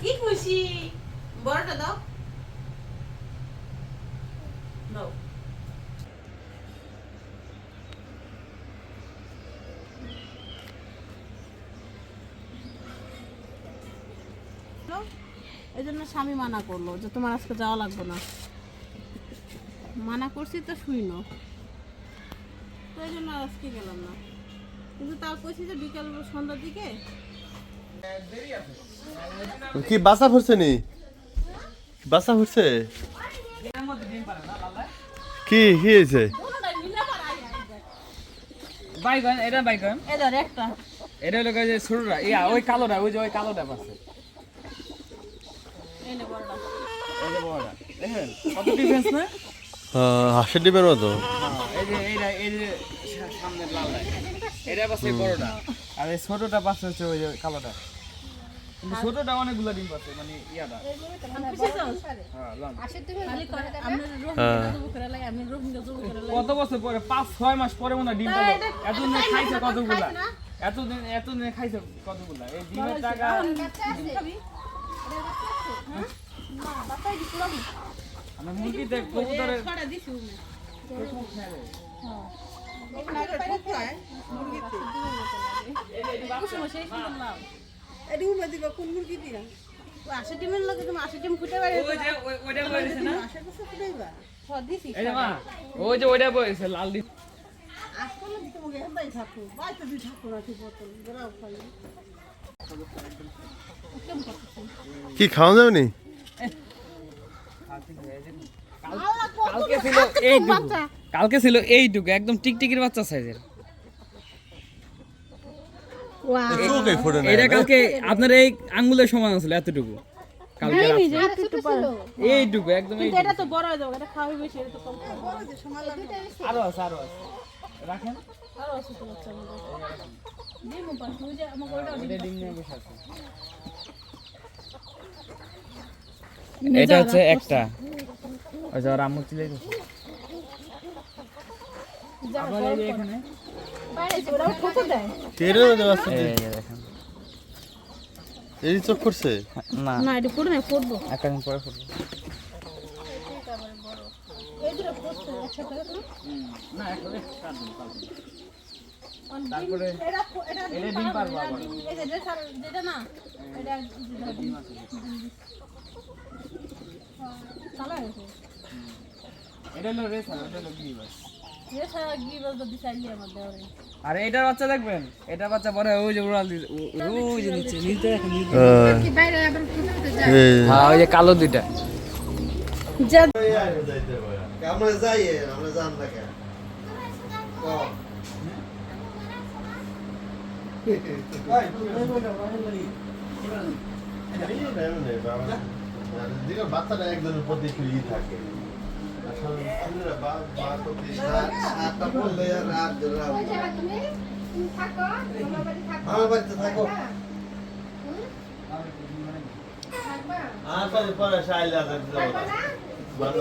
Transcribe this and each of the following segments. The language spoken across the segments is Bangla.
কি খুশি। বড়টা দাও। দাও। এই জন্য স্বামী মানা করল যে তোমার আজকে যাওয়া লাগবে না। মানা করছি তো শুইনো তো এই জন্য আজকে গেলাম না। কিন্তু তাও কইছি যে বিকাল সন্ধ্যার দিকে। কি বাসা ফুটছে নি? বাসা ফুটছে কি কি হয়েছে? বাইগন এটা বাইগন? এদের একটা। এটা হলো যে ছোটরা ইয়া ওই কালোটা ওই যে ওই কালোটা দেখেন কত ডিফারেন্স না? হাঁসের মতো। হ্যাঁ, এই যে এইটা এই যে সামনের লালটা। এটা পাচ্ছে বড়টা। আর এই ছোটটা পাচ্ছে হচ্ছে ওই যে কালোটা। ছোটটা অনেকগুলো ডিম পাচ্ছে মানে ইয়াটা। হ্যাঁ হ্যাঁ। কত বছর পরে? পাঁচ ছয় মাস পরে মনে ডিম পালো। এতদিন খাইছে কতগুলা? এতদিন এতদিন খাইছে কতগুলা? এই ডিমের টাকা খাবি? আমরা মুরগিতে কবুতরের ছড়া দিছি উমে কুসুম সেই সুন্দর নাম এটি উমে দিবা কোন মুরগি দিয়া? ও ডিমের লগে তুমি আশি ডিম ফুটে বাড়ি ওই যে ওইটা বলেছে না? আশা করছে ফুটাইবা দিছি এই মা ওই যে ওইটা বলেছে লাল ডিম। আসলে তোমাকে হেদাই থাকো বাইতে দি থাকো রাখি বোতল বেড়াও খালি কি খাওয়া যাবে নি কালকে ছিল এইটুকু। কালকে ছিল এইটুকু একদম টিকটিকির বাচ্চা সাইজের। চোখে ফোটে না এটা কালকে আপনার এই আঙ্গুলের সমান এতটুকু। কালকে এইটুকু একদম এটা তো বড় হয়ে যাবে এটা খাওয়াই বেশি এটা তো কম। আরও আছে আরও আছে। রাখেন। আরও আছে তো বাচ্চা ডিম পাস ওই যে আমাকে ওটা ডিম নিয়ে বসে আছে। এটা হচ্ছে একটা আম্মু চিলে গেছে আবার এই চোখ করছে না। না এটা না ফুটবো পরে ফুটবে না একটা তারপরে এটা ফু- এটা এটা ডিম পারব আবার এই যে যেটা যেটা না এটা ডিম আছে। এটা হলো রেস আর এটা হলো গ্রিবাস আর এটার বাচ্চা দেখবেন এটা বাচ্চা বড় ওই যে উড়াল ওই যে নিচে নিচে হ্যাঁ ওই যে কালো দুইটা আমরা যাই আমরা জান না কেন বাচ্চাটা একজনের প্রতি থাকে আমার বাড়িতে থাকো আপনাদের পরে সাইলে ভালো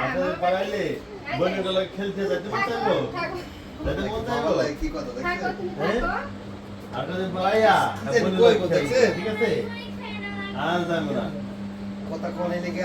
আপনাদের পড়াইলে বোনের গেলে খেলতে যেতে মন চাইব যেতে মন বলাই কি কথা দেখছেন হ্যাঁ আপনাদের পড়াইয়া কই গেলে? ঠিক আছে আর যাব না কথা কোনে লেগে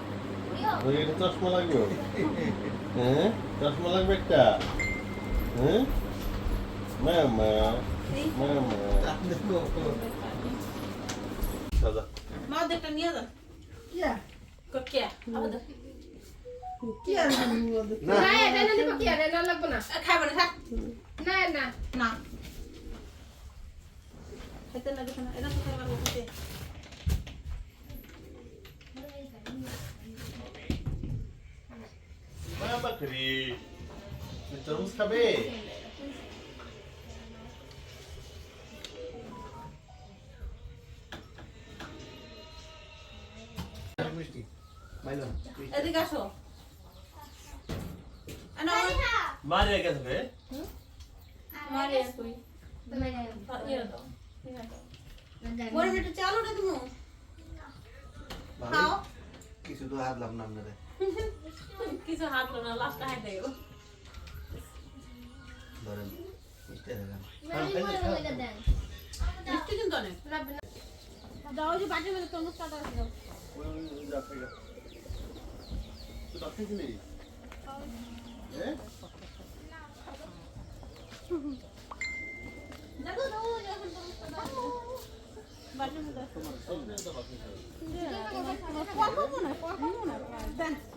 চশমা লাগবে হ্যাঁ? চশমা লাগবে একটা। হ্যাঁ? মামা মামা দাদা মা দেখটা নিয়ে যা কিয়া? কে আমাদের কি আর বলব খাবার থাক। না খেতে না। দেখো না এটা তো খাবার খেতে מה בקריב? אתה לא מסתבך. এদিকে আসো মারে গেছে রে মারে কই তুমি ইয়া দাও বড় বেটা চালো না তুমি খাও কিছু তো হাত লাভ না রে কিছু হাতলো না লাস্টটা হাত দেও ধরেন মিষ্টি দেখান মিষ্টি কিন্তু অনেক। দাও যে বাটির মধ্যে তরমুজ কাটা আছে দাও। দেখো দাও যখন তরমুজ কাটা আছে। বাটির মধ্যে আছে। পড়ব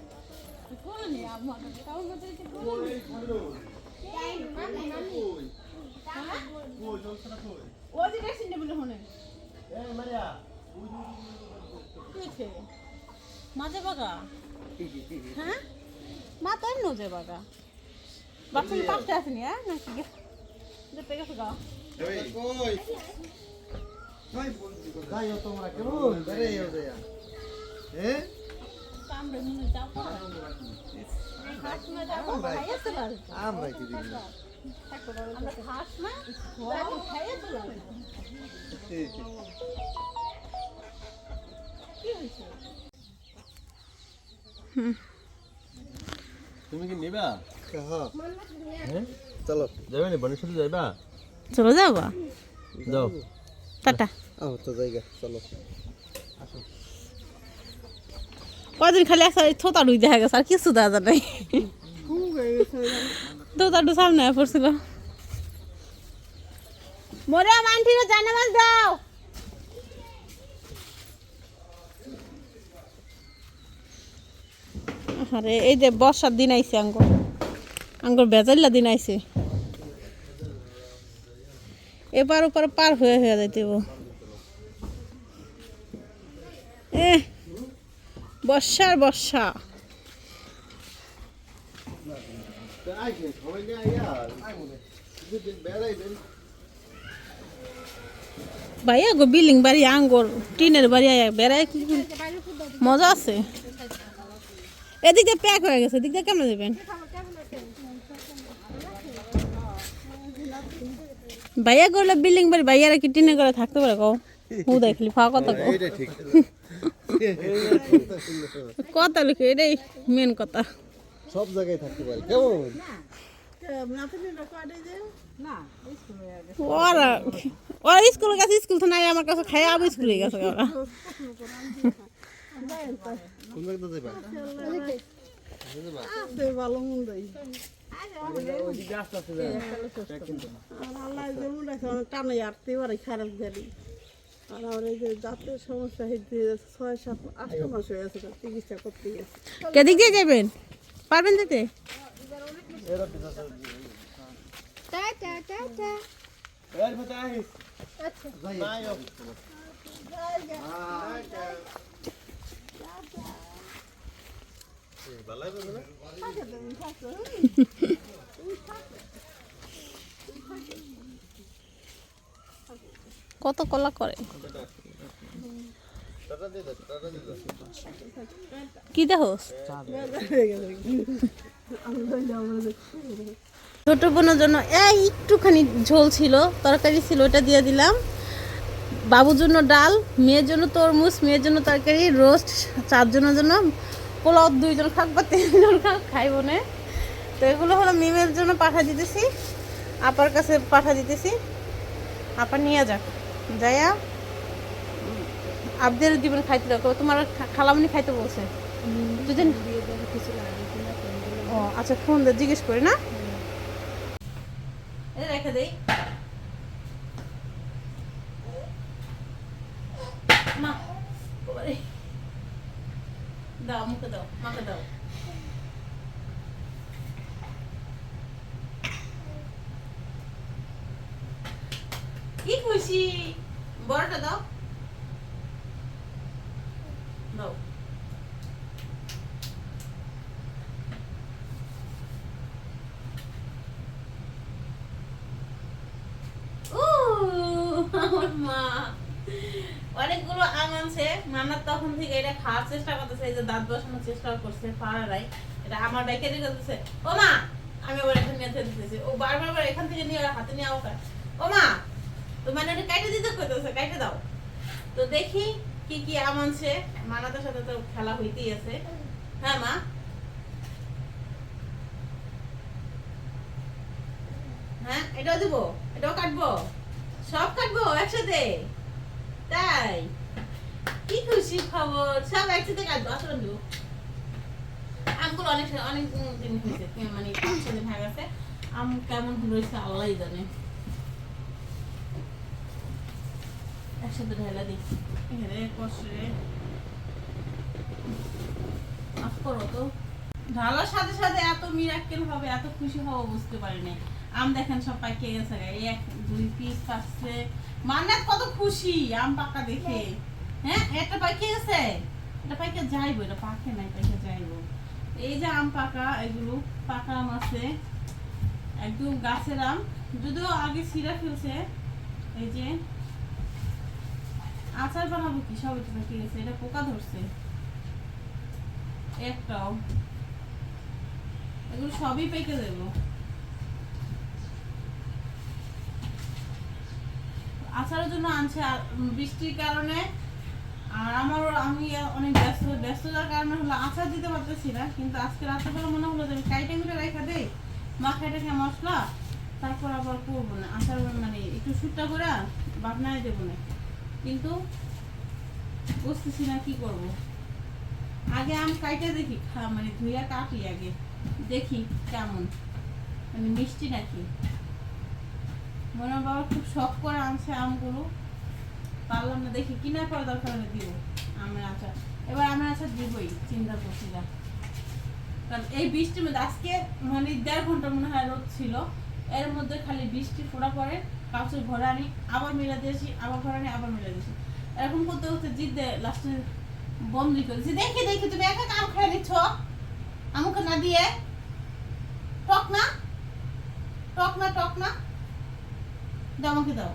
মাঝে বাগা হ্যাঁ মা তো যে বাগা বাথরুম পাশে আসেনি হ্যাঁ নাকি যেতে গেছে গা তোমরা কেমন যাও না আমরা খাস না খাইয়ে কি হয়েছে? তুমি কি নিবা? হ্যাঁ? চলো। যাবে না? বনের সাথে যাইবা? চলে যাবা? যাও। টাটা। আও তো জায়গা চলো। কদিন খালি একটা থোতা ডুই দেখা গেছে আর কিছু দেখা নাই। থোতাডু সামনে পড়ছিল। মরে আন্টিরা জানে মাছ দাও। আরে এই যে বর্ষার দিন আইছে আঙ্গুর। আঙ্গুর বেজাল্লা দিন আইছে। এপার ওপার পার হয়ে হয়ে যাইতে বর্ষার বর্ষা। ভাইয়া গো বিল্ডিং বাড়ি আঙ্গুর, টিনের বাড়ি বেড়ায় কি মজা আছে? এদিক দিয়ে প্যাক হয়ে গেছে এদিক দিয়ে কেমন দেবেন ভাইয়া করলে বিল্ডিং বাড়ি, ভাইয়ারা কি টিনে করে থাকতে পারে কও হু দেখলি ফাঁকা কথা ঠিক। কথা লিখে এটাই মেন কথা। সব জায়গায় থাকতে পারে। কেমন? ওরা ওরা স্কুলের কাছে স্কুল তো নাই আমার কাছে খাই আবার স্কুলে গেছে ওরা। ভালো আর টানে পারে খারাপ গাড়ি আর আমার এই যে দাঁতের সমস্যা হয়েছে ছয় সাত আট মাস হয়ে গেছে চিকিৎসা করতে গেছে কেদিক দিয়ে যাবেন? পারবেন যেতে? এর কত কলা করে? কি দেখোস ছোট বোনের জন্য এই একটুখানি ঝোল ছিল, তরকারি ছিল, ওটা দিয়ে দিলাম। বাবুর জন্য ডাল, মেয়ের জন্য তরমুজ, মেয়ের জন্য তরকারি, রোস্ট, চারজনের জন্য পোলাও, দুইজন খাক বা তিনজন খাক খাই বোনে তো এগুলো হলো মিমের জন্য পাঠা দিতেছি, আপার কাছে পাঠা দিতেছি। আপা নিয়ে যাক। যাইয়া আবদের দিবেন খাইতে কবে তোমার খালামনি খাইতে বলছে। যদি ও আচ্ছা ফোন দিয়ে জিজ্ঞেস করি না? রেখে দেই। মা। দাও মুখে দাও মাকে দাও। খুশি বড়টা দাও। দাও। অনেকগুলো আম আনছে। মান্নার তখন থেকে এটা খাওয়ার চেষ্টা করতেছে, এই যে দাঁত বসানোর চেষ্টা করছে পাড়ারাই এটা আমার ডাইকে রেখে দিতেছে ও মা, আমি আবার এখানে নিয়ে দিতেছি ও বারবার এখান থেকে নিয়ে হাতে নিয়ে আওকা ও মা তো মানে দিতে কইতেছে দাও। তো দেখি কি কি আম আনছে। মানাতের সাথে তো খেলা হইতেই আছে। হ্যাঁ মা? হ্যাঁ এটাও দিব, এটাও কাটবো। সব কাটবো একসাথে? তাই? কি খুশি খবর? সব একসাথে কাটবো, আসলে আমগুলো অনেক অনেক দিন হয়েছে মানে পাঁচ ছ দিন হয়ে আম কেমন হয়েছে আল্লাহ জানে। একসাথে ঢেলা দিই। এখানে কষে ঢালার সাথে সাথে এত মিরাক্কেল হবে, এত খুশি হব বুঝতে পারিনি আম দেখেন সব পাকিয়ে গেছে এক, দুই পিস পাচ্ছে মানে কত খুশি আম পাকা দেখে। হ্যাঁ একটা পাকিয়ে গেছে? এটা পাইকে যাইবো, এটা পাকে নাই, পাইকে যাইবো। এই যে আম পাকা, এগুলো পাকা আম আছে। একদম গাছের আম। যদিও আগে সিরা ফেলছে। এই যে আচার বানাবো কি? সব এটা পাকিয়ে গেছে এটা পোকা ধরছে। একটাও। এগুলো সবই পেকে দেবো। আচারের জন্য আনছে বৃষ্টির কারণে। আর আমার আমি অনেক ব্যস্ত, ব্যস্ততার কারণে হলো আচার দিতে পারতেছি না, কিন্তু আজকে রাত্রেবেলা মনে হলো যে কাইটে করে রেখা দেই। মাখাই রেখে মশলা, তারপর আবার করব না। আচার মানে একটু সুট্টা করে বাটনায় দেবো না কিন্তু বুঝতেছি না, কি করব? আগে আম কাইটে দেখি, খা- মানে ধুইয়া কাটি আগে, দেখি কেমন। মানে মিষ্টি নাকি? মনে বাবা খুব শখ করে আনছে আমগুলো। পারলাম না, দেখি কিনা করে দরকার হলে দিব আমের আচার। এবার আমের আচার দিবই, চিন্তা করছি না কারণ এই বৃষ্টির মধ্যে, আজকে মানে দেড় ঘণ্টা মনে হয় রোদ ছিল, এর মধ্যে খালি বৃষ্টি ফোড়া পরে কাপড় ঘরে আনি আবার মেলা দিয়েছি, আবার ঘরে আনি আবার মেলা দিয়েছি। এরকম করতে করতে জিদ্দে লাস্টে বন্দি করেছি দেখি দেখি, তুমি একা কাম খেয়ে নিচ্ছ? আমাকে না দিয়ে। টক না? টক না টক না? দাও আমাকে দাও।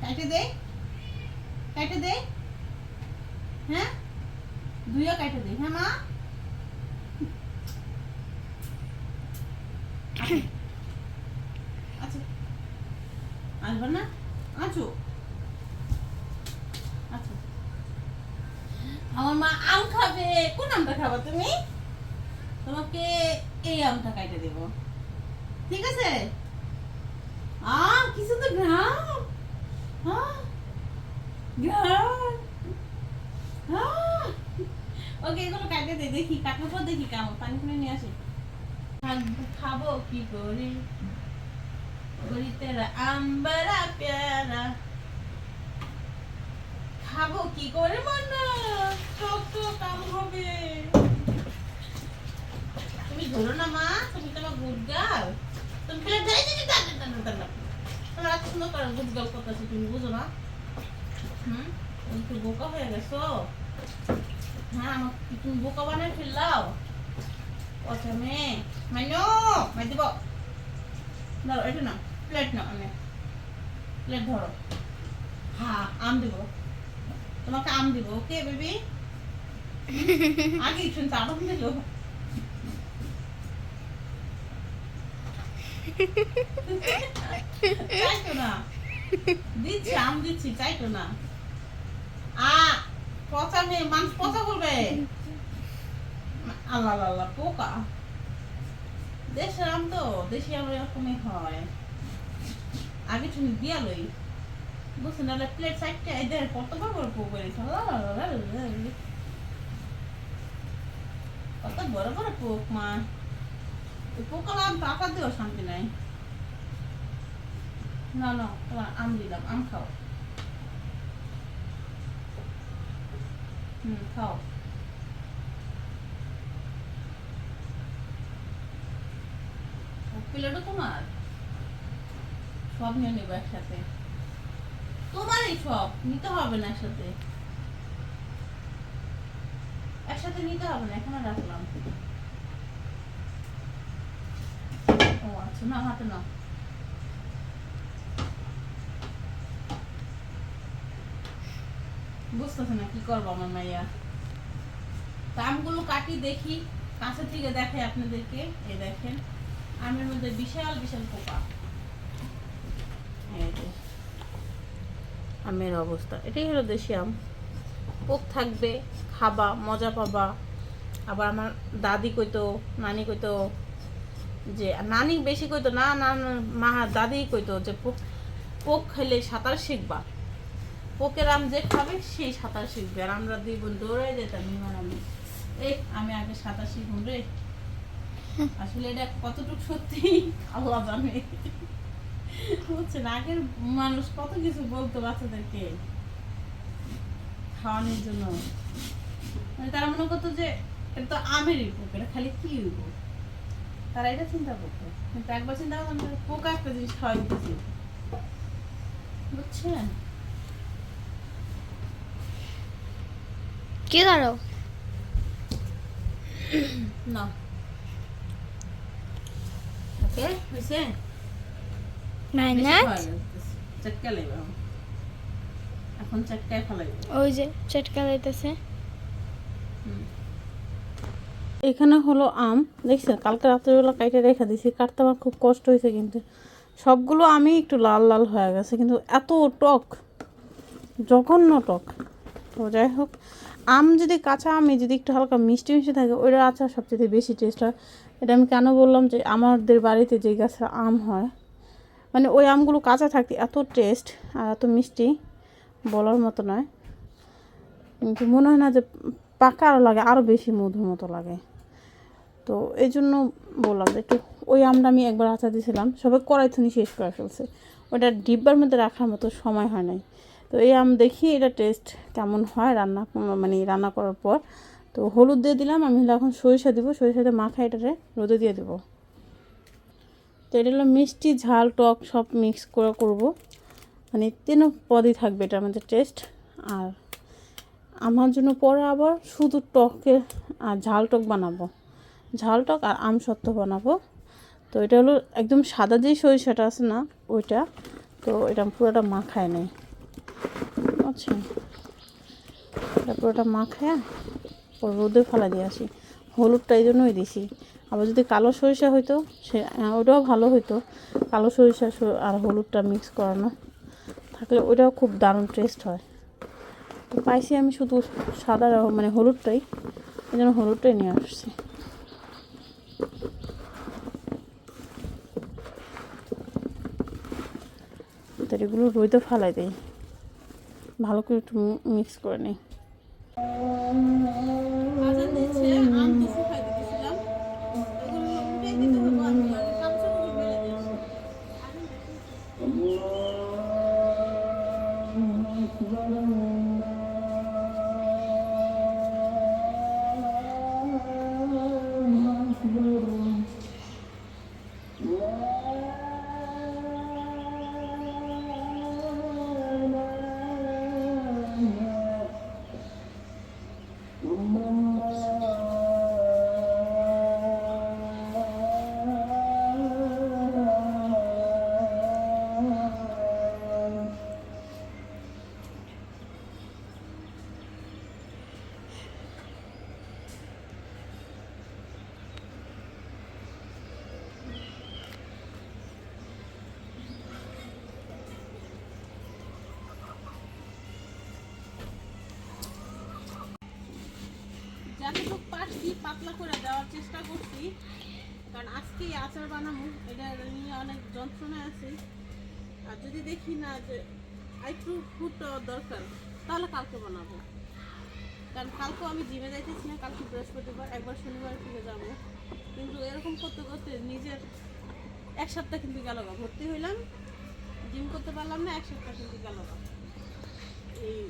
কাইটে দে। কাইটে দে। হ্যাঁ? দুইও কাইটে দে। হ্যাঁ মা আচ্ছা আসবে না? আছো? আমার মা আম খাবে। কোন আমটা খাবা তুমি? তোমাকে এই আমটা কাইটে দেবো। ঠিক আছে? আহ কি সুন্দর ঘ্রাণ! আহ, ওকে এগুলো কাটে দে দেখি কাটার পর দেখি কেমন। পানি ফুনি নিয়ে আসি। খাব কি করে? ওরি তেরা আম্বারা পেয়ারা। খাব কি করে হবে। তুমি ধরো না মা, তুমি তো আমার গুড তুমি ফেলে গুড তুমি বুঝো না। হুম? তুমি বোকা হয়ে গেছো? হ্যাঁ আমার তুমি বোকা বানিয়ে ফেললাও? কথা মেয়ে। মাইনো মাই দিব ধরো এটা না প্লেট না আমি। প্লেট ধরো। হ্যাঁ আম দিব। তোমাকে আম দিব ওকে বেবি আগে শুনতে আরাম দিল। চাইতো না। দিচ্ছি আম দিচ্ছি চাইতো না। আ পচা মেয়ে মানুষ পচা বলবে। আল্লাহ আল্লাহ, আল্লাহ পোকা। দেশের আম তো দেশি আম এরকমই হয়। আগে তুমি দিয়া লই। বুঝছি, নাহলে প্লেট চারটে এদের কত বড় পোক বেরিয়েছে। কত বড় বড় পোক, মা। পোকা আম পাতা দিও শান্তি নাই। না না তোমার আম দিলাম আম খাও। হুম, খাও। প্লেটও তোমার? সব নিয়ে নেব একসাথে। তোমারই সব, নিতে হবে না একসাথে। একসাথে নিতে হবে না, এখানে রাখলাম। ও আচ্ছা না হাতে না বুঝতেছে না কি করব আমার মাইয়া। আমগুলো কাটি দেখি, কাছে থেকে দেখে আপনাদেরকে, এই দেখেন। আমের মধ্যে বিশাল বিশাল পোকা। এই যে আমের অবস্থা। এটাই হলো দেশি আম। পোক থাকবে, খাবা, মজা পাবা। আবার আমার দাদি কইতো, নানি কইতো যে, নানি বেশি কইতো, না না মা দাদি কইতো যে, পোক পোক খেলে সাঁতার শিখবা। পোকের আম যে খাবে, সেই সাঁতার শিখবে। আর আমরা দুই বোন দৌড়ে যেতাম ইমান আমি। এই আমি আগে সাঁতার শিখুন রে। আসলে এটা কতটুকু সত্যি, আল্লাহ জানে। বুঝছেন আগের মানুষ কত কিছু বলতো বাচ্চাদেরকে খাওয়ানোর জন্য। মানে তারা মনে করতো যে এটা তো আমেরই পোক এটা খালি কি হইব তারা এটা চিন্তা করতো। কিন্তু একবার চিন্তা করলাম পোকা একটা জিনিস খাওয়াই দিতেছি। বুঝছেন কি করো না। ওকে হয়েছে? মাইনাস চটকা লাগবে এখন। এখন চটকায় ফেলাইব ওই যে চটকা লাইতেছে এখানে হলো আম দেখছি? কালকে রাত্রেবেলা কাইটে রেখে দিছি কাটতে আমার খুব কষ্ট হয়েছে কিন্তু। সবগুলো আমি একটু লাল লাল হয়ে গেছে কিন্তু এত টক জঘন্য টক। তো যাই হোক আম যদি কাঁচা আমি যদি একটু হালকা মিষ্টি মিষ্টি থাকে ওইটার আচার সবচেয়ে বেশি টেস্ট হয়। এটা আমি কেন বললাম যে আমাদের বাড়িতে যে গাছের আম হয় মানে ওই আমগুলো কাঁচা থাকতে এত টেস্ট আর এত মিষ্টি বলার মতো নয়। কিন্তু মনে হয় না যে পাকা আরও লাগে আরও বেশি মধুর মতো লাগে। তো এই জন্য বললাম যে একটু ওই আমটা আমি একবার আচার দিয়েছিলাম, সবাই কড়াই থুনি শেষ করে ফেলছে। ওটা ডিব্বার মধ্যে রাখার মতো সময় হয় নাই। তো এই আম দেখি এটা টেস্ট কেমন হয় রান্না মানে রান্না করার পর। তো হলুদ দিয়ে দিলাম, আমি এখন সরিষা দিব সরিষা দিয়ে মাখা এটারে রোদে দিয়ে দেবো। এটা হলো মিষ্টি ঝাল টক সব মিক্স করে করব। মানে তিন পদই থাকবে এটা আমাদের টেস্ট আর আমার জন্য পরে আবার শুধু টকের আর ঝাল টক বানাবো। ঝাল টক আর আম সত্ত্ব বানাবো। তো এটা হলো একদম সাদা যেই সরিষাটা আছে না, ওইটা। তো এটা পুরোটা মাখায় নেই। আচ্ছা এটা পুরোটা মাখায় পর রোদে ফেলা দিয়ে আসি। হলুদটা এই জন্যই দিছি। আবার যদি কালো সরিষা হইতো সে আহ, ওটাও ভালো হইতো। কালো সরিষা আর হলুদটা মিক্স করানো। থাকলে ওইটাও খুব দারুণ টেস্ট হয়। তো পাইছি আমি শুধু সাদা মানে হলুদটাই। এই জন্য হলুদটাই নিয়ে আসছি। তো এগুলো রইতে ফালাই দেই। ভালো করে একটু মিক্স করে নিই। পারছি, পাতলা করে দেওয়ার চেষ্টা করছি। কারণ আজকেই আচার বানাবো, এটা নিয়ে অনেক যন্ত্রণা আছে। আর যদি দেখি না যে একটু ফুট দরকার, তাহলে কালকে বানাবো। কারণ কালকে আমি জিমে যাইতেছি না, কালকে বৃহস্পতিবার, একবার শনিবার ফিরে যাব। কিন্তু এরকম করতে করতে নিজের এক সপ্তাহ কিন্তু গেল ভর্তি হইলাম, জিম করতে পারলাম না, এক সপ্তাহ কিন্তু গেল এই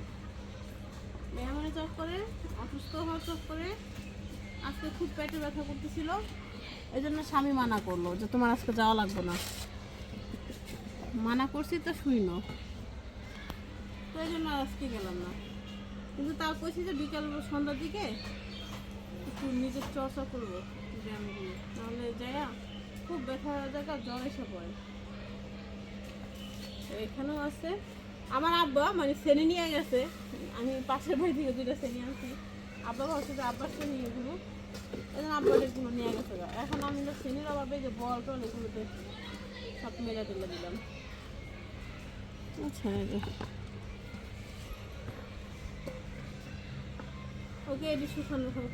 মেহমানে চক করে অসুস্থ হওয়ার চক করে আজকে খুব পেটে ব্যথা করতেছিল এই জন্য স্বামী মানা করল যে তোমার আজকে যাওয়া লাগবে না। মানা করছি তো শুইনো তো এই জন্য আজকে গেলাম না। কিন্তু তাও কইছি যে বিকাল সন্ধ্যার দিকে একটু নিজের চর্চা করব ব্যায়ামগুলো। নাহলে যাইয়া খুব ব্যথা জায়গা, জ্বর এসে পড়ে। এখানেও আছে। আমার আব্বা মানে শ্রেণি নিয়ে গেছে। আমি পাশের বাড়ি থেকে দুইটা শ্রেণি আনছি আব্বা ভাবছে যে আব্বার শ্রেণি এগুলো। এই জন্য আব্বার এগুলো নিয়ে গেছে। এখন আমি তো শ্রেণির অভাবে যে বল টল এগুলোতে সব মেলা টেলে দিলাম। আচ্ছা ওকে এটি হোক